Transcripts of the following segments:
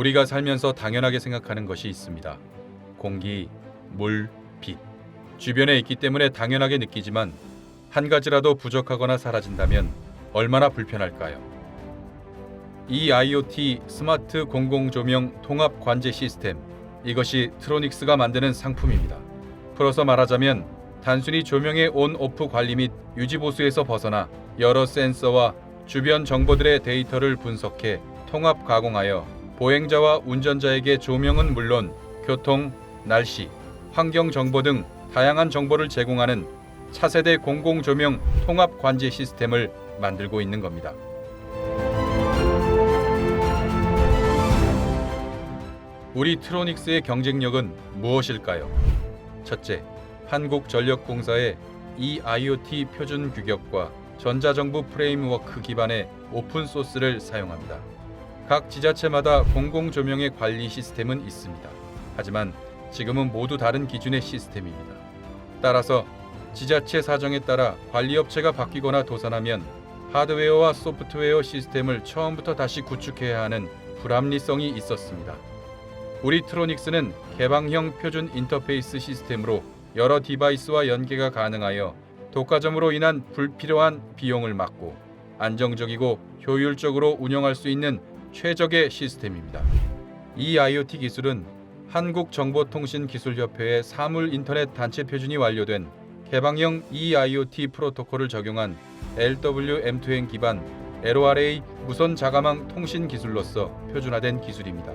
우리가 살면서 당연하게 생각하는 것이 있습니다. 공기, 물, 빛. 주변에 있기 때문에 당연하게 느끼지만 한 가지라도 부족하거나 사라진다면 얼마나 불편할까요? 이 IoT 스마트 공공 조명 통합 관제 시스템 이것이 트로닉스가 만드는 상품입니다. 풀어서 말하자면 단순히 조명의 온 오프 관리 및 유지 보수에서 벗어나 여러 센서와 주변 정보들의 데이터를 분석해 통합 가공하여 보행자와 운전자에게 조명은 물론 교통, 날씨, 환경 정보 등 다양한 정보를 제공하는 차세대 공공 조명 통합 관제 시스템을 만들고 있는 겁니다. 우리 트로닉스의 경쟁력은 무엇일까요? 첫째, 한국전력공사의 이 IoT 표준 규격과 전자정부 프레임워크 기반의 오픈 소스를 사용합니다. 각 지자체마다 공공 조명의 관리 시스템은 있습니다. 하지만 지금은 모두 다른 기준의 시스템입니다. 따라서 지자체 사정에 따라 관리 업체가 바뀌거나 도산하면 하드웨어와 소프트웨어 시스템을 처음부터 다시 구축해야 하는 불합리성이 있었습니다. 우리 트로닉스는 개방형 표준 인터페이스 시스템으로 여러 디바이스와 연계가 가능하여 독과점으로 인한 불필요한 비용을 막고 안정적이고 효율적으로 운영할 수 있는 최적의 시스템입니다. 이 IoT 기술은 한국정보통신기술협회의 사물 인터넷 단체 표준이 완료된 개방형 eIoT 프로토콜을 적용한 LWM2N 기반 LORA 무선 자가망 통신 기술로서 표준화된 기술입니다.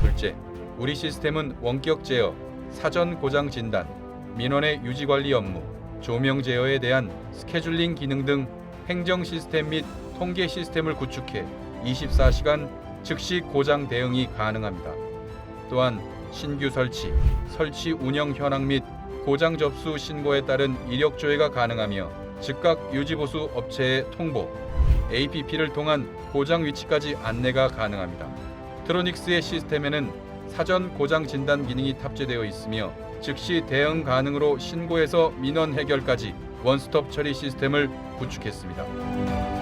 둘째, 우리 시스템은 원격 제어, 사전 고장 진단, 민원의 유지 관리 업무, 조명 제어에 대한 스케줄링 기능 등 행정 시스템 및 통계 시스템을 구축해 24시간 즉시 고장 대응이 가능합니다. 또한 신규 설치, 설치 운영 현황 및 고장 접수 신고에 따른 이력 조회가 가능하며 즉각 유지 보수 업체에 통보, APP를 통한 고장 위치까지 안내가 가능합니다. 트로닉스의 시스템에는 사전 고장 진단 기능이 탑재되어 있으며 즉시 대응 가능으로 신고에서 민원 해결까지 원스톱 처리 시스템을 구축했습니다.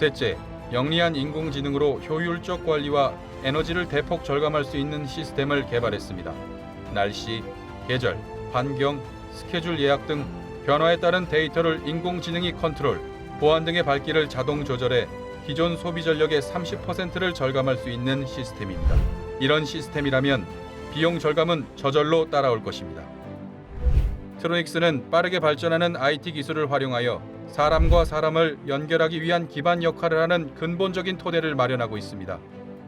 셋째, 영리한 인공지능으로 효율적 관리와 에너지를 대폭 절감할 수 있는 시스템을 개발했습니다. 날씨, 계절, 환경, 스케줄 예약 등 변화에 따른 데이터를 인공지능이 컨트롤, 보안 등의 밝기를 자동 조절해 기존 소비 전력의 30%를 절감할 수 있는 시스템입니다. 이런 시스템이라면 비용 절감은 저절로 따라올 것입니다. 트로닉스는 빠르게 발전하는 IT 기술을 활용하여 사람과 사람을 연결하기 위한 기반 역할을 하는 근본적인 토대를 마련하고 있습니다.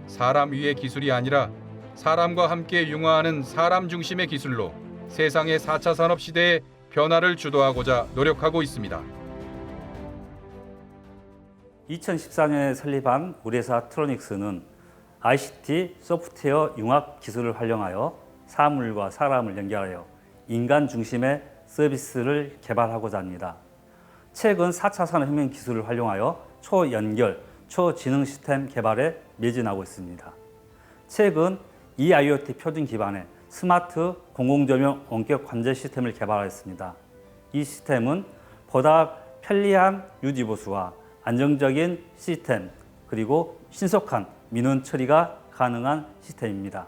사람 위의 기술이 아니라 사람과 함께 융화하는 사람 중심의 기술로 세상의 4차 산업 시대의 변화를 주도하고자 노력하고 있습니다. 2014년에 설립한 우리 회사 트로닉스는 ICT 소프트웨어 융합 기술을 활용하여 사물과 사람을 연결하여 인간 중심의 서비스를 개발하고자 합니다. 최근 4차 산업혁명 기술을 활용하여 초연결, 초지능 시스템 개발에 매진하고 있습니다. 최근 eIoT 표준 기반의 스마트 공공조명 원격 관제 시스템을 개발하였습니다. 이 시스템은 보다 편리한 유지 보수와 안정적인 시스템 그리고 신속한 민원 처리가 가능한 시스템입니다.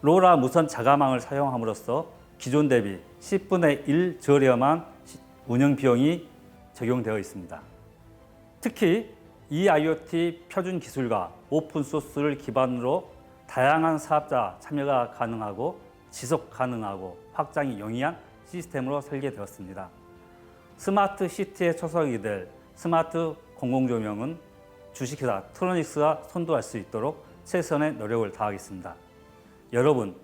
로라 무선 자가망을 사용함으로써 기존 대비 10분의 1 저렴한 시- 운영 비용이 적용되어 있습니다. 특히 이 IoT 표준 기술과 오픈 소스를 기반으로 다양한 사업자 참여가 가능하고 지속 가능하고 확장이 용이한 시스템으로 설계되었습니다. 스마트 시티의 초석이 될 스마트 공공조명은 주식회사 트로닉스가 선도할 수 있도록 최선의 노력을 다하겠습니다. 여러분,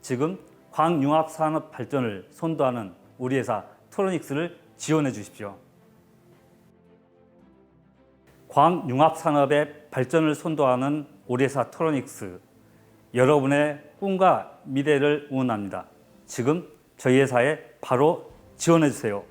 지금 광융합 산업 발전을 선도하는 우리 회사 트로닉스를 지원해 주십시오. 광융합 산업의 발전을 선도하는 회사 트로닉스 여러분의 꿈과 미래를 응원합니다. 지금 저희 회사에 바로 지원해 주세요.